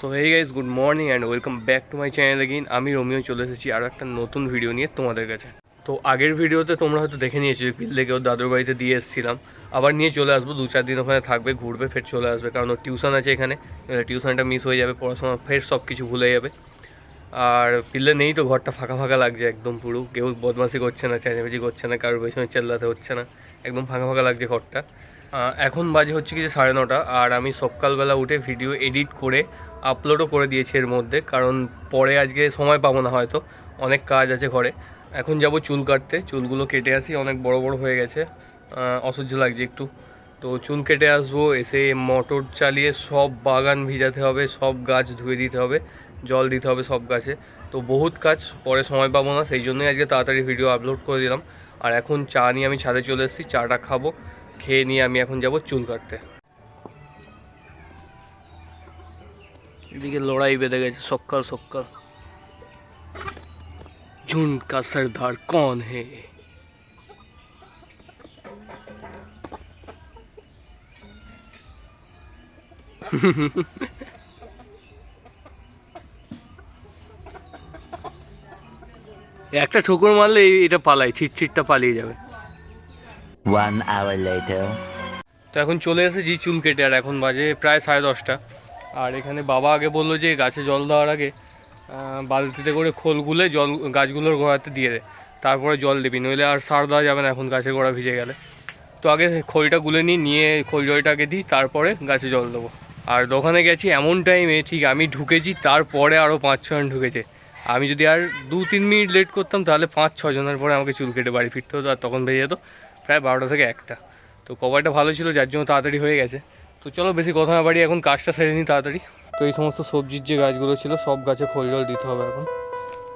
So hey guys good morning and welcome back to my channel again আমি Romeo চলে এসেছি আরও একটা নতুন ভিডিও নিয়ে তোমাদের কাছে। তো আগের ভিডিওতে তোমরা হয়তো দেখে নিয়েছো যে পিল্লেকে ওর দাদুর বাড়িতে দিয়ে এসেছিলাম। আবার নিয়ে চলে আসব, দু চার দিন ওখানে থাকবে, ঘুরবে, ফের চলে আসবে, কারণ ওর টিউশন আছে এখানে। টিউশনটা মিস হয়ে যাবে, পড়াশোনা ফের সব কিছু ভুলে যাবে। আর পিল্লে নেই তো, ঘরটা ফাঁকা ফাঁকা লাগছে একদম পুরো। কেউ বদমাশি করছে না, চেঁচামেচি করছে না, কারোর পেছনে চেল্লাতে হচ্ছে না। একদম ফাঁকা ফাঁকা লাগছে ঘরটা। এখন বাজে হচ্ছে কি যে সাড়ে নটা, আর আমি সকালবেলা উঠে ভিডিও এডিট করে আপলোডও করে দিয়েছি এর মধ্যে, কারণ পরে আজকে সময় পাবো না হয়তো, অনেক কাজ আছে ঘরে। এখন যাব চুল কাটতে, চুলগুলো কেটে আসি, অনেক বড় বড় হয়ে গেছে অসহ্য লাগছে একটু। তো চুল কেটে আসব, এসে মোটর চালিয়ে সব বাগান ভিজাতে হবে, সব গাছ ধুয়ে দিতে হবে, জল দিতে হবে সব গাছে। তো বহুত কাজ, পরে সময় পাবো না, সেই জন্যই আজকে তাড়াতাড়ি ভিডিও আপলোড করে দিলাম। আর এখন চা নিয়ে আমি ছাদে চলে এসেছি, চাটা খাব, খেয়ে নিয়ে আমি এখন যাব চুল কাটতে। এদিকে লড়াই বেঁধে গেছে সকাল সকাল। ঝুনকা সরদার কন হে? একটা ঠোকর মারলে এটা পালায় ছিটছিটটা পালিয়ে যাবে। তো এখন চলে এসেছি চুল কেটে আর এখন বাজে প্রায় সাড়ে দশটা। আর এখানে বাবা আগে বলল যে গাছে জল দেওয়ার আগে বালতিতে করে খোল গুলে জল, গাছগুলোর গোড়াতে দিয়ে দে, তারপরে জল দিবি, নইলে আর সার দেওয়া যাবে না, এখন গাছের গোড়া ভিজে গেলে। তো আগে খোলটা গুলে নিই নিয়ে খোল জলটা আগে দিই, তারপরে গাছে জল দেবো। আর দোকানে গেছি এমন টাইমে, ঠিক আমি ঢুকেছি, তারপরে আরও পাঁচ ছজন ঢুকেছে। আমি যদি আর দু তিন মিনিট লেট করতাম, তাহলে পাঁচ ছজনের পরে আমাকে চুল কেটে বাড়ি ফিরতে হতো, আর তখন বেজে যেত, প্রায় বারোটা থেকে একটা। তো কভারটা ভালো ছিল, যার জন্য তাড়াতাড়ি হয়ে গেছে। তো চলো বেশি কথা না বাড়ি এখন কাজটা সেরে নিই তাড়াতাড়ি। তো এই সমস্ত সবজির যে গাছগুলো ছিল, সব গাছে খোল জল দিতে হবে এখন।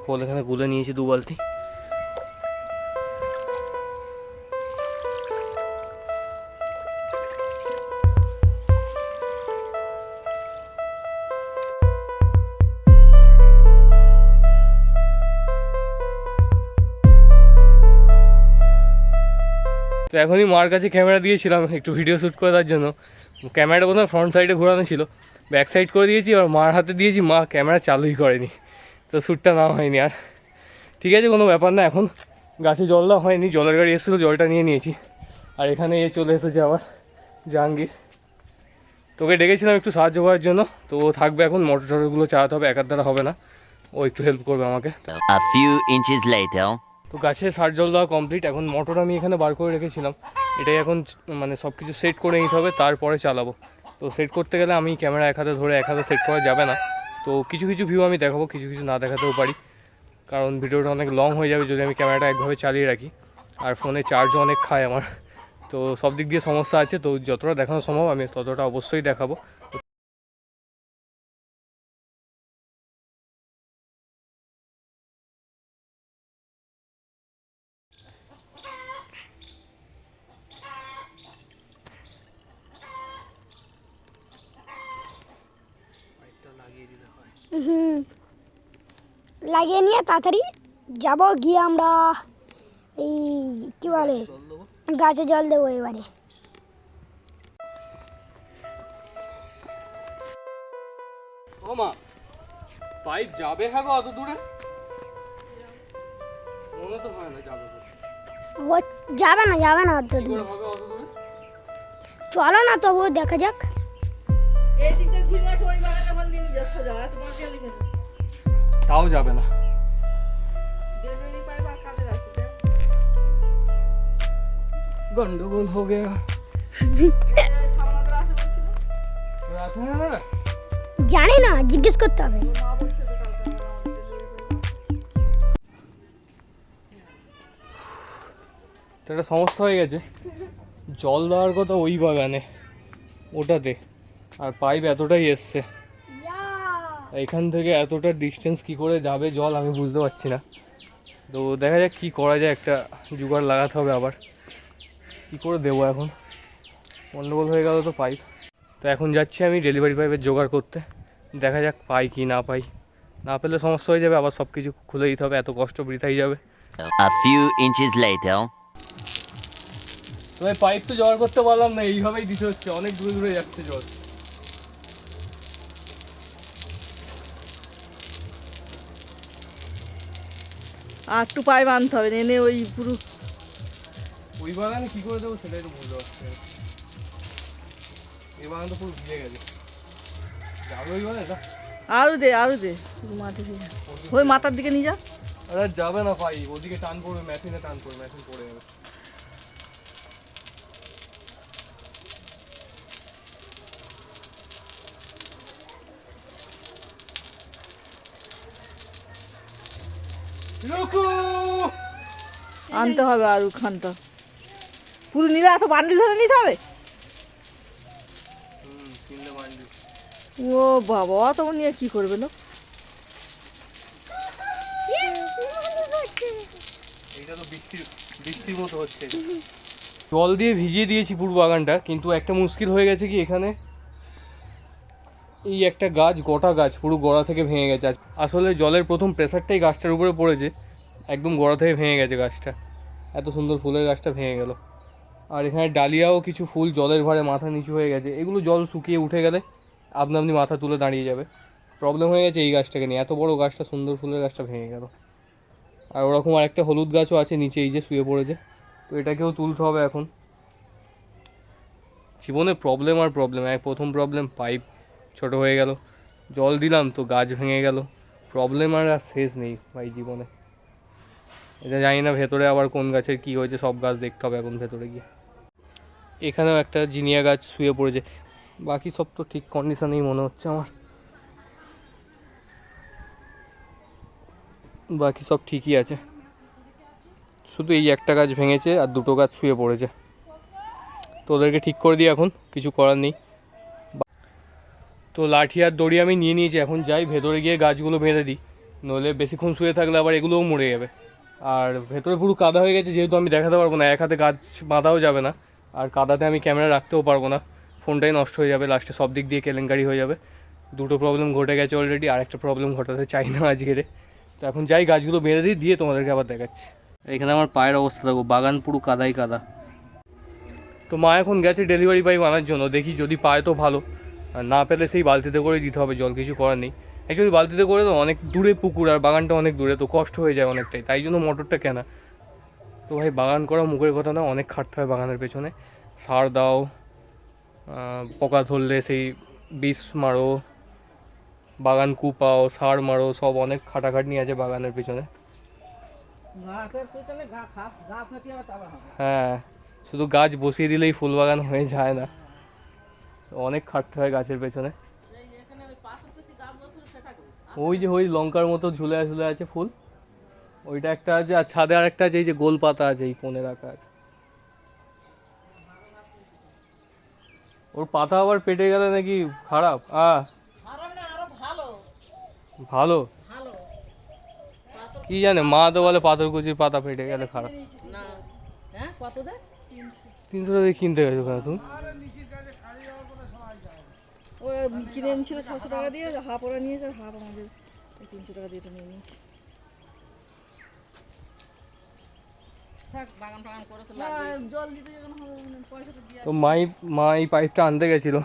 ফল এখানে গুলে নিয়েছি দু বালতি। তো এখনই মার কাছে ক্যামেরা দিয়েছিলাম, একটু ভিডিও শ্যুট করে দেওয়ার জন্য। ক্যামেরাটা প্রথমে ফ্রন্ট সাইডে ঘোরানো ছিল। ব্যাক সাইড করে দিয়েছি আর মার হাতে দিয়েছি, মা ক্যামেরা চালুই করেনি। তো শ্যুটটা না হয়নি আর। ঠিক আছে, কোনো ব্যাপার না, এখন গাছে জল দেওয়া হয়নি, জলের গাড়ি এসেছিল, জলটা নিয়ে নিয়েছি। আর এখানে এ চলে এসেছে আবার জাহাঙ্গীর। তোকে ডেকেছিলাম একটু সাহায্য করার জন্য, তো ও থাকবে এখন মোটর টটরগুলো চালাতে হবে, একার দ্বারা হবে না। ও একটু হেল্প করবে আমাকে। তো গাছে সার জল দেওয়া কমপ্লিট এখন মোটর আমি এখানে বার করে রেখেছিলাম। এটাই এখন মানে সব কিছু সেট করে নিতে হবে, তারপরে চালাবো। তো সেট করতে গেলে আমি ক্যামেরা এক হাতে ধরে এক হাতে সেট করা যাবে না। তো কিছু কিছু ভিউ আমি দেখাবো, কিছু কিছু না দেখাতেও পারি। কারণ ভিডিওটা অনেক লং হয়ে যাবে যদি আমি ক্যামেরাটা একভাবে চালিয়ে রাখি। আর ফোনে চার্জও অনেক খায় আমার। তো সব দিক দিয়ে সমস্যা আছে। তো যতটা দেখানো সম্ভব আমি ততটা অবশ্যই দেখাবো। হুম। লাগিয়ে নিয়ে তাড়াতাড়ি যাব গিয়ে আমরা এই কি বলে গাছে জল দেবো এবারে। ও পাইপ যাবে হ্যাঁ অত দূরে? মনে তো হয় না যাবে ও যাবে না যাবে না অত দূর? চলো না তবুও দেখা যাক। তাও যাবে না। গন্ডগোল হো গেয়া জানি না জিজ্ঞেস করতে হবে। একটা সমস্যা হয়ে গেছে। জল দেওয়ার কথা ওই বাগানে। ওটাতে। আর পাইপ এতটাই এসছে। এখান থেকে এতটা ডিস্টেন্স কি করে যাবে জল আমি বুঝতে পারছি না। তো দেখা যাক কি করা যায় একটা জোগাড় লাগাতে হবে আবার। কি করে দেবো এখন? গন্ডগোল হয়ে গেল তো পাইপ তো এখন যাচ্ছি আমি ডেলিভারি পাইপের জোগাড় করতে। দেখা যাক পাই কি না পাই। না পেলে সমস্যা হয়ে যাবে আবার সব কিছু খুলে দিতে হবে এত কষ্ট বৃথাই যাবে। A few inches later. তবে পাইপ তো জোগাড় করতে পারলাম না এইভাবেই দিতে হচ্ছে অনেক দূরে দূরে যাচ্ছে জল। আর একটু পায়ে আনতে হবে এনে ওই পুরো ওই বাগানে কি করে দেবো সেটাই তো বুঝতে পারছি। এই বাগান তো পুরো ভিজে গেছে। যাবে ওই বাগানে? আরও দে আরও দে মাঠে ওই মাথার দিকে নিয়ে যা। আরে যাবে না ভাই ওদিকে টান পড়বে মেশিনে টান পড়বে মেশিন পড়ে যাবে। আনতে হবে আর ওখানটা। পুরো নিলে এত বান্ডিল ধরে নিতে হবে? হুম, কিনলে বান্ডিল। ও বাবা অত নিয়ে কি করবে না জল দিয়ে ভিজিয়ে দিয়েছি পুরো বাগানটা কিন্তু একটা মুশকিল হয়ে গেছে কি এখানে? এই একটা গাছ গোটা গাছ পুরো গোড়া থেকে ভেঙে গেছে। আসলে জলের প্রথম প্রেসারটাই গাছটার উপরে পড়েছে। একদম গোড়া থেকে ভেঙে গেছে গাছটা। এত সুন্দর ফুলের গাছটা ভেঙে গেল। আর এখানে ডালিয়াও কিছু ফুল জলের ভারে মাথা নিচু হয়ে গেছে। এগুলো জল শুকিয়ে উঠে গেলে আপনা আপনি মাথা তুলে দাঁড়িয়ে যাবে। প্রবলেম হয়ে গেছে এই গাছটাকে নিয়ে। এত বড় গাছটা, সুন্দর ফুলের গাছটা ভেঙে গেল। আর ওরকম আরেকটা হলুদ গাছও আছে নিচে, এই যে শুয়ে পড়েছে। তো এটাকেও তুলতে হবে এখন। জীবনে প্রবলেম আর প্রবলেম এক প্রথম প্রবলেম পাইপ ছোট হয়ে গেল। জল দিলাম তো গাছ ভেঙে গেল। প্রবলেম আর আর শেষ নেই ভাই জীবনে। এটা জানি না ভেতরে আবার কোন গাছের কি হয়েছে, সব গাছ দেখতে হবে এখন ভেতরে গিয়ে। এখানেও একটা জিনিয়া গাছ শুয়ে পড়েছে। বাকি সব তো ঠিক কন্ডিশনেই মনে হচ্ছে আমার। বাকি সব ঠিকই আছে। শুধু এই একটা গাছ ভেঙেছে আর দুটো গাছ শুয়ে পড়েছে। তো ওদেরকে ঠিক করে দিই এখন, কিছু করার নেই। তো লাঠি আর দড়ি আমি নিয়ে নিয়েছি এখন যাই ভেতরে গিয়ে গাছগুলো বেঁধে দিই। নইলে বেশিক্ষণ শুয়ে থাকলে আবার এগুলোও মরে যাবে। আর ভেতরে পুরো কাদা হয়ে গেছে যেহেতু আমি দেখাতে পারব না এক হাতে গাছ বাঁধাও যাবে না আর কাদাতে আমি ক্যামেরা রাখতেও পারব না। ফোনটাই নষ্ট হয়ে যাবে লাস্টে সব দিক দিয়ে কেলেঙ্কারি হয়ে যাবে। দুটো প্রবলেম ঘটে গেছে অলরেডি আর একটা প্রবলেম ঘটাতে চাই না আজকের। তো এখন যাই গাছগুলো বেঁধে দিই দিয়ে তোমাদেরকে আবার দেখাচ্ছি। এখানে আমার পায়ের অবস্থা দেখো বাগান পুরো কাদাই কাদা। তো মা এখন গেছে ডেলিভারি পাইপ আনার জন্য দেখি যদি পায় তো ভালো। না পেলে সেই বালতিতে করেই দিতে হবে জল কিছু করার নেই। অ্যাকচুয়ালি বালতিতে করে তো অনেক দূরে পুকুর আর বাগানটা অনেক দূরে তো কষ্ট হয়ে যায় অনেকটাই তাই জন্য মোটরটা কেনা। তো ভাই বাগান করা মুখের কথা না অনেক খাটতে হয় বাগানের পেছনে। সার দাও পোকা ধরলে সেই বিষ মারো বাগান কুপাও সার মারো সব অনেক খাটাখাটনি আছে বাগানের পিছনে। হ্যাঁ শুধু গাছ বসিয়ে দিলেই ফুল বাগান হয়ে যায় না। অনেক খাটতে হয় গাছের পেছনে। ওই যে ওই লঙ্কার মতো ঝুলে ঝুলে আছে ফুল। ওইটা একটা আছে আর ছাদে আর একটা আছে এই যে গোল পাতা আছে এই কোণে রাখা আছে। ওর পাতা আবার পেটে গেলে নাকি খারাপ? আ ভালো। কি জানে মা তো বলে পাথরকুচির পাতা ফেটে গেলে খারাপ। হ্যাঁ তিনশো। টাকা দিয়ে কিনতে গেছো তুমি? কিনে এনেছিল ছশো টাকা দিয়ে হাফ ওরা নিয়েছে আর হাফ আমাদের তিনশো টাকা দিয়ে নিয়ে নিয়েছি। দিয়ে তো মাই মা এই পাইপটা আনতে গেছিল।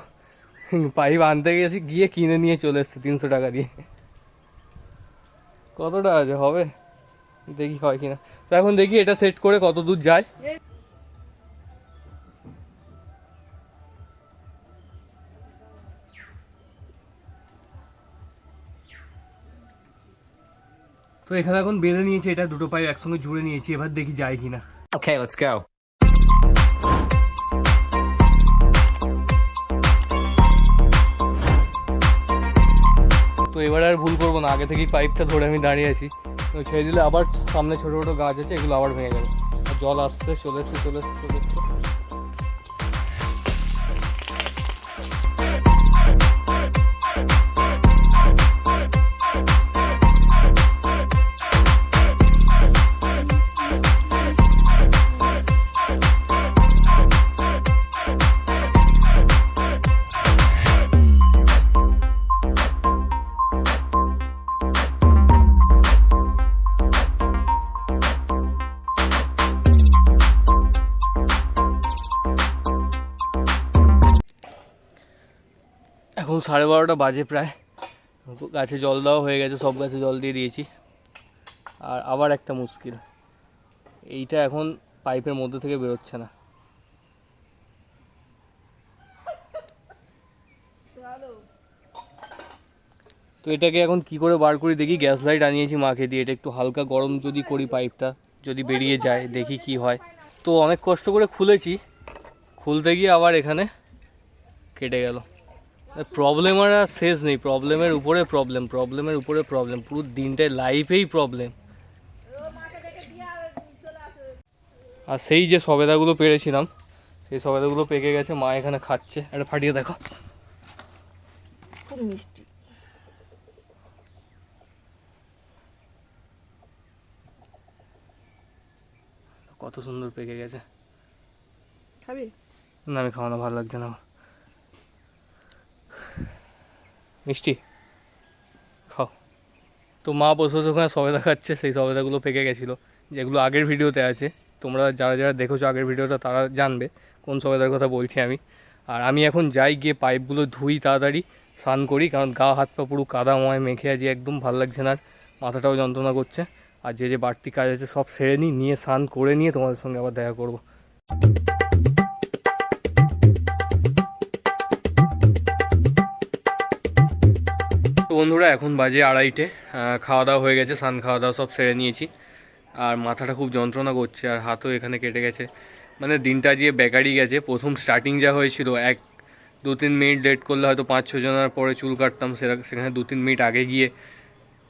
পাইপ আনতে গেছি গিয়ে কিনে নিয়ে চলে এসছে তিনশো টাকা দিয়ে। কত টাকা আছে হবে? দেখি হয় কিনা। তো এখন দেখি এটা সেট করে কত দূর যায়। তো এখানে এখন বেঁধে নিয়েছি এটা দুটো পাইপ একসঙ্গে জুড়ে নিয়েছি এবার দেখি যায় কিনা। Okay, let's go. তো এবার আর ভুল করব না আগে থেকেই পাইপটা ধরে আমি দাঁড়িয়ে আছি। তো ছেড়ে দিলে আবার সামনে ছোটো ছোটো গাছ আছে এগুলো আবার ভেঙে যাবে। আর জল আসছে চলে এসছে চলে এসছে চলে এসছে। এখন সাড়ে বারোটা বাজে প্রায়। গাছে জল দেওয়া হয়ে গেছে, সব গাছে জল দিয়ে দিয়েছি। আর আবার একটা মুশকিল। এইটা এখন পাইপের মধ্যে থেকে বেরোচ্ছে না। তো এটাকে এখন কি করে বার করি দেখি, গ্যাস লাইট আনিয়েছি মাকে দিয়ে। এটা একটু হালকা গরম যদি করি পাইপটা, যদি বেরিয়ে যায়, দেখি কি হয়। তো অনেক কষ্ট করে খুলেছি। খুলতে গিয়ে আবার এখানে কেটে গেল। প্রবলেম আর শেষ নেই প্রবলেমের উপরে প্রবলেম প্রবলেমের উপরে প্রবলেম পুরো দিনটায় লাইফেই প্রবলেম আর সেই যে সবেদাগুলো পেরেছিলাম সেই সবেদাগুলো পেকে গেছে মা এখানে খাচ্ছে। একটা ফাটিয়ে দেখো। খুব মিষ্টি। কত সুন্দর পেকে গেছে। খাবি? না আমি খাওয়ানো ভালো লাগছে না আমার। মিষ্টি। খাও। তো মা বসে বসে ওখানে সবেদা খাচ্ছে, সেই সবেদাগুলো পেকে গেছিল। যেগুলো আগের ভিডিওতে আছে, তোমরা যারা যারা দেখেছ আগের ভিডিওটা, তারা জানবে কোন সবেদার কথা বলছি আমি। আর আমি এখন যাই গিয়ে পাইপগুলো ধুই তাড়াতাড়ি, স্নান করি, কারণ গা, হাত, পা পুরো কাদাময় মেখে আছি, একদম ভালো লাগছে না আর। মাথাটাও যন্ত্রণা করছে। আর যে যে বাড়তি কাজ আছে সব সেরে নিই, নিয়ে স্নান করে নিয়ে তোমাদের সঙ্গে আবার দেখা করব। বন্ধুরা, এখন বাজে আড়াইটে। খাওয়া দাওয়া হয়ে গেছে সান খাওয়া দাওয়া সব সেরে নিয়েছি। আর মাথাটা খুব যন্ত্রণা করছে, আর হাতও এখানে কেটে গেছে। মানে দিনটা যে বেকারি গেছে, প্রথম স্টার্টিং যা হয়েছিল, এক, দু, তিন মিনিট লেট করলে হয়তো পাঁচ, ছ জনের পরে চুল কাটতাম, সেরা- সেখানে দু, তিন মিনিট আগে গিয়ে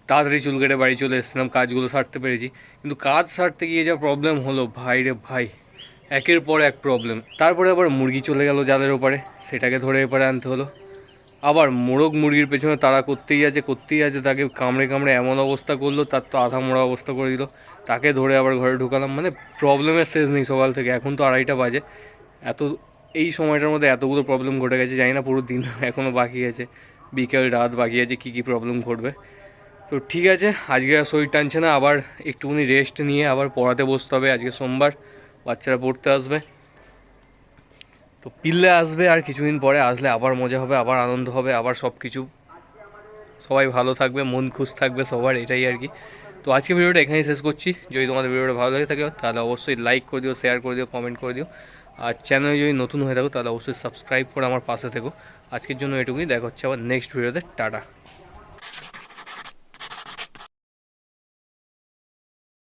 তাড়াতাড়ি চুল কেটে বাড়ি চলে এসেছিলাম, কাজগুলো সারতে পেরেছি। কিন্তু কাজ সারতে গিয়ে যা প্রবলেম হলো, ভাই রে ভাই, একের পর এক প্রবলেম তারপরে আবার মুরগি চলে গেল জালের ওপারে, সেটাকে ধরে এপারে আনতে হলো। আবার মোরগ মুরগির পেছনে তারা করতেই আছে করতেই আছে, তাকে কামড়ে কামড়ে এমন অবস্থা করল, তার তো আধা মোড়া অবস্থা করে দিল। তাকে ধরে আবার ঘরে ঢুকালাম মানে প্রবলেমের শেষ নেই সকাল থেকে, এখন তো আড়াইটা বাজে। এত, এই সময়টার মধ্যে এতগুলো প্রবলেম ঘটে গেছে, জানি না পুরো দিন এখনও বাকি আছে। বিকেল, রাত বাকি আছে, কী কী প্রবলেম ঘটবে। তো ঠিক আছে, আজকে আর শরীর টানছে না, আবার একটুখানি রেস্ট নিয়ে আবার পড়াতে বসতে হবে, আজকে সোমবার বাচ্চারা পড়তে আসবে। তো পিল্লে আসবে আর কিছুদিন পরে আসলে আবার মজা হবে, আবার আনন্দ হবে, আবার সব কিছু সবাই ভালো থাকবে, মন খুশ থাকবে সবার, এটাই আর কি। তো আজকে ভিডিওটা এখানেই শেষ করছি। যদি তোমাদের ভিডিওটা ভালো লাগে থাকে, তাহলে অবশ্যই লাইক করে দিও শেয়ার করে দিও কমেন্ট করে দিও। আর চ্যানেলে যদি নতুন হয়ে থাকো, তাহলে অবশ্যই সাবস্ক্রাইব করে আমার পাশে থেকো। আজকের জন্য এটুকুই, দেখা হচ্ছে আবার নেক্সট ভিডিওতে টাটা।